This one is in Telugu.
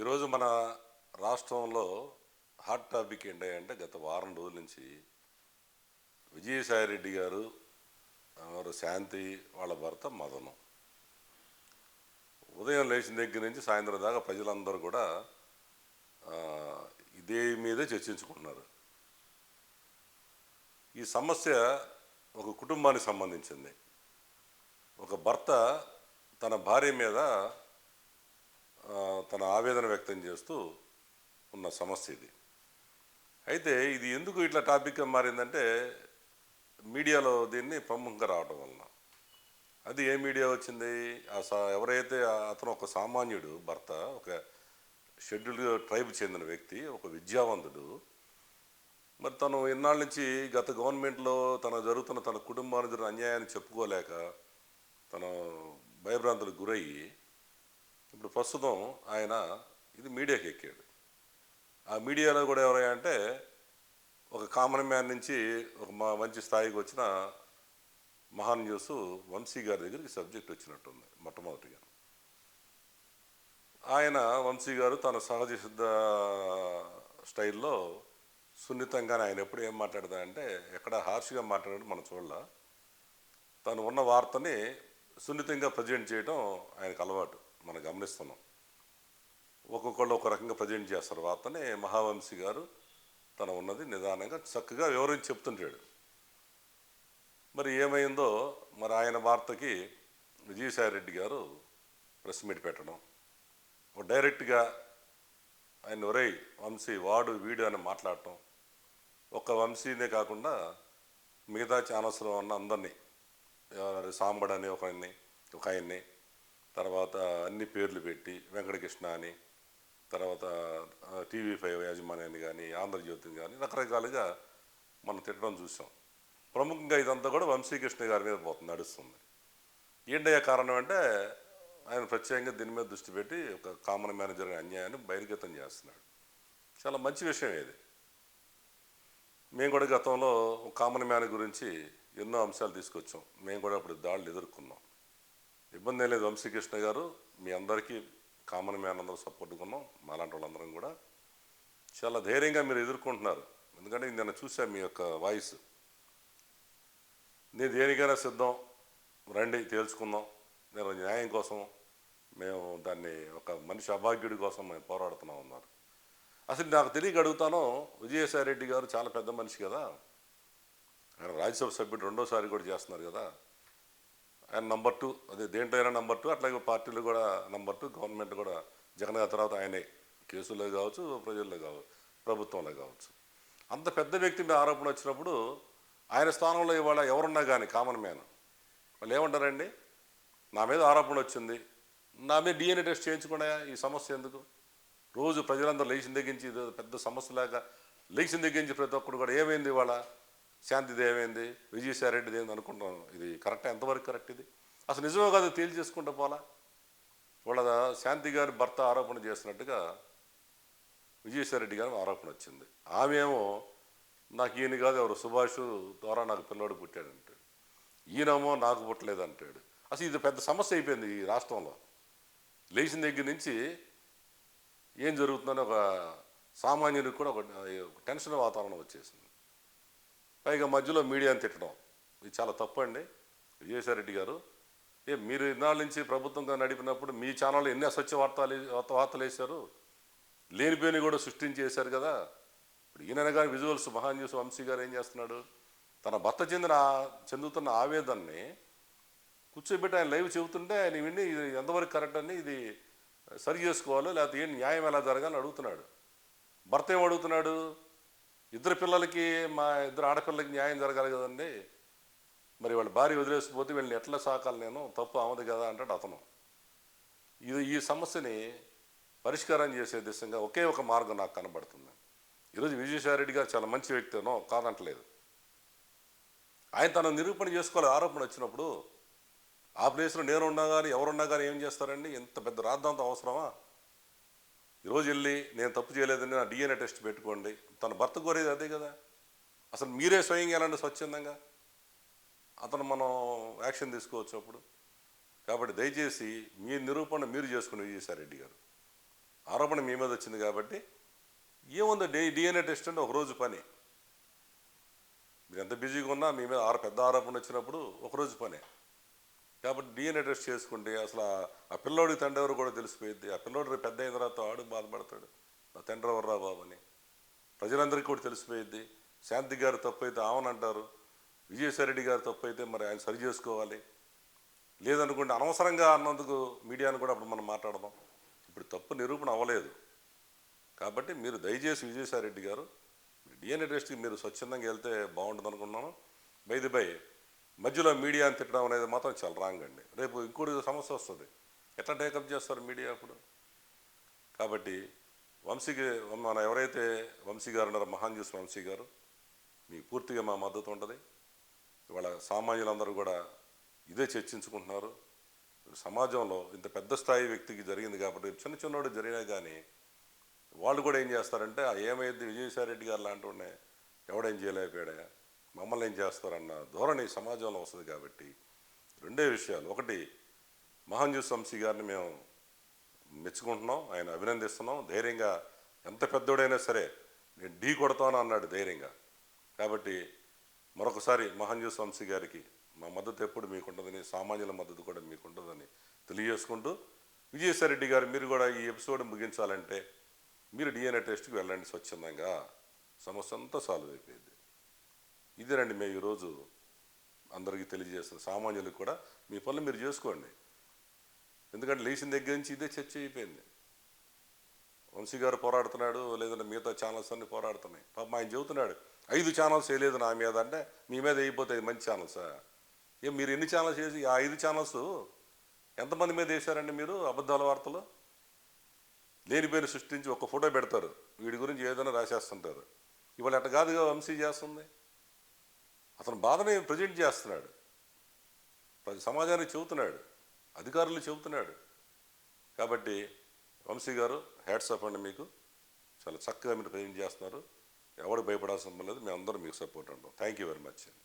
ఈరోజు మన రాష్ట్రంలో హాట్ టాపిక్ ఏంటంటే గత వారం రోజుల నుంచి విజయసాయిరెడ్డి గారు వారు శాంతి వాళ్ళ భర్త మదనం. ఉదయం లేచిన దగ్గర నుంచి సాయంత్రం దాకా ప్రజలందరూ కూడా ఇదే మీదే చర్చించుకుంటున్నారు. ఈ సమస్య ఒక కుటుంబానికి సంబంధించింది. ఒక భర్త తన భార్య మీద తన ఆవేదన వ్యక్తం చేస్తూ ఉన్న సమస్య ఇది. అయితే ఇది ఎందుకు ఇట్లా టాపిక్గా మారిందంటే మీడియాలో దీన్ని ప్రముఖంగా రావడం వలన. అది ఏ మీడియా వచ్చింది? ఆ ఎవరైతే అతను ఒక సామాన్యుడు భర్త ఒక షెడ్యూల్ ట్రైబ్ చెందిన వ్యక్తి ఒక విద్యావంతుడు మరి తను ఇన్నాళ్ళ నుంచి గత గవర్నమెంట్లో తన జరుగుతున్న తన కుటుంబానికి అన్యాయాన్ని చెప్పుకోలేక తను భయభ్రాంతులకు గురయ్యి ఇప్పుడు ప్రస్తుతం ఆయన ఇది మీడియాకి ఎక్కాడు. ఆ మీడియాలో కూడా ఎవరయ్యా అంటే ఒక కామన్ మ్యాన్ నుంచి ఒక మా మంచి స్థాయికి వచ్చిన మహాన్ న్యూస్ వంశీ గారి దగ్గరికి సబ్జెక్ట్ వచ్చినట్టుంది మొట్టమొదటిగా. ఆయన వంశీ గారు తన సహజ సిద్ధ స్టైల్లో సున్నితంగానే ఆయన ఎప్పుడు ఏం మాట్లాడతాడంటే ఎక్కడ హార్ష్గా మాట్లాడడం మనం చూడాల. తను ఉన్న వార్తని సున్నితంగా ప్రజెంట్ చేయడం ఆయనకు అలవాటు. మనం గమనిస్తున్నాం. ఒక్కొక్కళ్ళు ఒక రకంగా ప్రజెంట్ చేస్తారు. వార్తనే మహావంశీ గారు తన ఉన్నది నిదానంగా చక్కగా వివరించి చెప్తుంటాడు. మరి ఏమైందో మరి ఆయన వార్తకి విజయసాయి రెడ్డి గారు ప్రెస్ మీట్ పెట్టడం. ఒక డైరెక్ట్గా ఆయన ఒరేయ్ వంశీ వాడు వీడు అని మాట్లాడటం. ఒక్క వంశీనే కాకుండా మిగతా ఛానల్స్లో ఉన్న అందరినీ సాంబడని ఒక ఆయన్ని ఒక ఆయన్ని తర్వాత అన్ని పేర్లు పెట్టి వెంకటకృష్ణ అని తర్వాత టీవీ ఫైవ్ యాజమాన్యాన్ని కానీ ఆంధ్రజ్యోతిని కానీ రకరకాలుగా మనం తిట్టడం చూసాం. ప్రముఖంగా ఇదంతా కూడా వంశీకృష్ణ గారి మీద పోతుంది నడుస్తుంది. ఏంటయ్యా కారణం అంటే ఆయన ప్రత్యేకంగా దీని మీద దృష్టి పెట్టి ఒక కామన్ మేనేజర్ అన్యాయాన్ని బహిర్గతం చేస్తున్నాడు. చాలా మంచి విషయం ఇది. మేము కూడా గతంలో కామన్ మ్యాన్ గురించి ఎన్నో అంశాలు తీసుకొచ్చాం. మేము కూడా అప్పుడు దాడులు ఎదుర్కొన్నాం. ఇబ్బంది లేదు. వంశీకృష్ణ గారు మీ అందరికీ కామన్ మ్యాన్ అందరూ సపోర్ట్ కొన్నాం. మాలాంటి వాళ్ళందరం కూడా. చాలా ధైర్యంగా మీరు ఎదుర్కొంటున్నారు. ఎందుకంటే నేను చూశాను మీ యొక్క వాయిస్ నేను దేనికైనా సిద్ధం. రండి తేల్చుకుందాం. నేను న్యాయం కోసం మేము దాన్ని ఒక మనిషి అభాగ్యుడి కోసం మేము పోరాడుతున్నాం అన్నారు. అసలు నాకు తెలియక అడుగుతాను విజయసాయి రెడ్డి గారు చాలా పెద్ద మనిషి కదా. ఆయన రాజ్యసభ సభ్యుడు రెండోసారి కూడా చేస్తున్నారు కదా. ఆయన నంబర్ టూ అదే దేంట్లో నంబర్ టూ అట్లాగే పార్టీలు కూడా నంబర్ టూ గవర్నమెంట్ కూడా జగన్ గారి తర్వాత ఆయనే. కేసుల్లో కావచ్చు ప్రజల్లో కావచ్చు ప్రభుత్వంలో కావచ్చు. అంత పెద్ద వ్యక్తి మీద ఆరోపణ వచ్చినప్పుడు ఆయన స్థానంలో ఇవాళ ఎవరున్నా కానీ కామన్ మ్యాన్. వాళ్ళు ఏమంటారండి? నా మీద ఆరోపణ వచ్చింది. నా మీద డిఎన్ఏ టెస్ట్ చేయించకుండా ఈ సమస్య ఎందుకు? రోజు ప్రజలందరూ లేచిన దగ్గర నుంచి ఇది పెద్ద సమస్యలాగా లేచిన దగ్గర నుంచి ప్రతి ఒక్కరు కూడా ఏమైంది ఇవాళ? శాంతిది ఏమైంది విజయసాయిరెడ్డిది ఏంది అనుకుంటాను ఇది కరెక్ట్? ఎంతవరకు కరెక్ట్ ఇది? అసలు నిజమే కాదు తేల్చేసుకుంటా పోలా? వాళ్ళ శాంతి గారి భర్త ఆరోపణ చేసినట్టుగా విజయసాయిరెడ్డి గారి ఆరోపణ వచ్చింది. ఆమె ఏమో నాకు ఈయన కాదు ఎవరు? సుభాష్ ద్వారా నాకు పిల్లోడు పుట్టాడు అంటాడు. ఈయనేమో నాకు పుట్టలేదు అంటాడు. అసలు ఇది పెద్ద సమస్య అయిపోయింది ఈ రాష్ట్రంలో. లేచిన దగ్గర నుంచి ఏం జరుగుతుందని ఒక సామాన్యుడికి కూడా ఒక టెన్షన్ వాతావరణం వచ్చేసింది. పైగా మధ్యలో మీడియాని తిట్టడం. ఇది చాలా తప్పు అండి విజయసాయిరెడ్డి గారు ఏ మీరు ఇన్నాళ్ళ నుంచి ప్రభుత్వంగా నడిపినప్పుడు మీ ఛానల్లో ఎన్ని అసత్య వార్తలు వార్త- వార్తలు వేశారు? లేనిపోయిన కూడా సృష్టించేశారు కదా. ఇప్పుడు ఈయన గారు విజువల్స్ మహాన్ న్యూస్ వంశీ గారు ఏం చేస్తున్నాడు? తన భర్త చెందిన చెందుతున్న ఆవేదనని కూర్చోబెట్టి ఆయన లైవ్ చెబుతుంటే ఆయన విని ఇది ఎంతవరకు కరెక్ట్ అని ఇది సరి చేసుకోవాలో లేకపోతే ఏం న్యాయం ఎలా జరగాలని అడుగుతున్నాడు. భర్త ఏం అడుగుతున్నాడు? ఇద్దరు పిల్లలకి మా ఇద్దరు ఆడపిల్లలకి న్యాయం జరగాలి కదండి. మరి వాళ్ళ భార్య వదిలేసిపోతే వీళ్ళని ఎట్లా సాకాలి నేను? తప్పు ఆమది కదా అంటాడు అతను. ఇది ఈ సమస్యని పరిష్కారం చేసే దిశగా ఒకే ఒక మార్గం నాకు కనబడుతుంది. ఈరోజు విజయసాయిరెడ్డి గారు చాలా మంచి వ్యక్తినో కాదంటలేదు. ఆయన తన నిరూపణ చేసుకోవాలి ఆరోపణ వచ్చినప్పుడు ఆ ప్లేస్లో నేనున్నా కానీ ఎవరున్నా కానీ ఏం చేస్తారండి? ఇంత పెద్ద రాద్ధాంతం అవసరమా? ఈరోజు వెళ్ళి నేను తప్పు చేయలేదని నా డిఎన్ఏ టెస్ట్ పెట్టుకోండి. తన భర్త కోరేది అదే కదా. అసలు మీరే స్వయంగా ఎలాంటి స్వచ్ఛందంగా? అతను మనం యాక్షన్ తీసుకోవచ్చు అప్పుడు. కాబట్టి దయచేసి మీ నిరూపణ మీరు చేసుకుని విజయసాయిరెడ్డి గారు. ఆరోపణ మీ మీద వచ్చింది కాబట్టి ఏముంది? డి డిఎన్ఏ టెస్ట్ అంటే ఒకరోజు పని. మీరు ఎంత బిజీగా ఉన్నా మీ మీద ఆరు పెద్ద ఆరోపణ వచ్చినప్పుడు ఒకరోజు పనే. కాబట్టి డిఎన్ఏ టెస్ట్ చేసుకుంటే అసలు ఆ- పిల్లోడికి తండ్రి ఎవరు కూడా తెలిసిపోయింది. ఆ పిల్లోడు పెద్ద అయిన తర్వాత ఆడు బాధపడతాడు. నా తండ్రి ఎవర్రా బాబు అని. ప్రజలందరికీ కూడా తెలిసిపోయింది. శాంతి గారు తప్పు అయితే ఆమెనంటారు విజయసాయిరెడ్డి గారు తప్పు అయితే మరి ఆయన సరి చేసుకోవాలి. లేదనుకుంటే అనవసరంగా అన్నందుకు మీడియాను కూడా అప్పుడు మనం మాట్లాడదాం. ఇప్పుడు తప్పు నిరూపణ అవ్వలేదు. కాబట్టి మీరు దయచేసి విజయసాయిరెడ్డి గారు డిఎన్ఏ టెస్ట్కి మీరు స్వచ్ఛందంగా వెళ్తే బాగుంటుంది అనుకున్నాను బై ది బై. మధ్యలో మీడియాని తిట్టడం అనేది మాత్రం చాలా రాంగ్ అండి. రేపు ఇంకోటి సమస్య వస్తుంది. ఎట్లా టేకప్ చేస్తారు మీడియా అప్పుడు? కాబట్టి వంశీకి మన ఎవరైతే వంశీ గారు ఉన్నారో మహాన్ జ్యూస్ వంశీ గారు మీకు పూర్తిగా మా మద్దతు ఉంటుంది. ఇవాళ సామాన్యులందరూ కూడా ఇదే చర్చించుకుంటున్నారు. సమాజంలో ఇంత పెద్ద స్థాయి వ్యక్తికి జరిగింది కాబట్టి చిన్న చిన్నోడు జరిగినా కానీ వాళ్ళు కూడా ఏం చేస్తారంటే ఏమైంది ఏమైంది విజయసాయిరెడ్డి గారు లాంటి వాడిని ఎవడేం చేయలేకపోయాడా మమ్మల్ని ఏం చేస్తారన్న ధోరణి సమాజంలో వస్తుంది కాబట్టి రెండే విషయాలు. ఒకటి మహాంజూస్ వంశీ గారిని మేము మెచ్చుకుంటున్నాం ఆయన అభినందిస్తున్నాం. ధైర్యంగా ఎంత పెద్దోడైనా సరే నేను ఢీ కొడతాను అన్నాడు ధైర్యంగా. కాబట్టి మరొకసారి మహాంజూస్ వంశీ గారికి మా మద్దతు ఎప్పుడు మీకుంటుందని సామాన్యుల మద్దతు కూడా మీకుంటుందని తెలియజేసుకుంటూ విజయసాయిరెడ్డి గారు మీరు కూడా ఈ ఎపిసోడ్ ముగించాలంటే మీరు డిఎన్ఏ టెస్ట్కి వెళ్ళండి స్వచ్ఛందంగా. సమస్య అంతా సాల్వ్ అయిపోయింది. ఇదేనండి మేము ఈరోజు అందరికీ తెలియజేస్తాం సామాన్యులకు కూడా మీ పనులు మీరు చేసుకోండి. ఎందుకంటే లేచిన దగ్గర నుంచి ఇదే చర్చ అయిపోయింది. వంశీ గారు పోరాడుతున్నాడు లేదంటే మిగతా ఛానల్స్ అన్ని పోరాడుతున్నాయి. పాపం ఆయన చెబుతున్నాడు ఐదు ఛానల్స్ వేయలేదు నా మీద అంటే మీ మీద అయిపోతాయి ఇది మంచి ఛానల్సా ఏ మీరు ఎన్ని ఛానల్స్ వేసి ఆ ఐదు ఛానల్స్ ఎంతమంది మీద వేశారండి మీరు అబద్ధాల వార్తలు? లేనిపోయిన సృష్టించి ఒక ఫోటో పెడతారు. వీడి గురించి ఏదైనా రాసేస్తుంటారు. ఇవాళ అట్ట కాదుగా వంశీ చేస్తుంది? అతను బాధని ప్రజెంట్ చేస్తున్నాడు. ప్రతి సమాజానికి చెబుతున్నాడు. అధికారులు చెబుతున్నాడు. కాబట్టి వంశీ గారు హ్యాట్స్ ఆఫ్ అండి మీకు. చాలా చక్కగా మీరు ప్రజెంట్ చేస్తున్నారు. ఎవరు భయపడాల్సిన లేదు. మేము అందరం మీకు సపోర్ట్ ఉంటాం. థ్యాంక్ యూ వెరీ మచ్ అండి.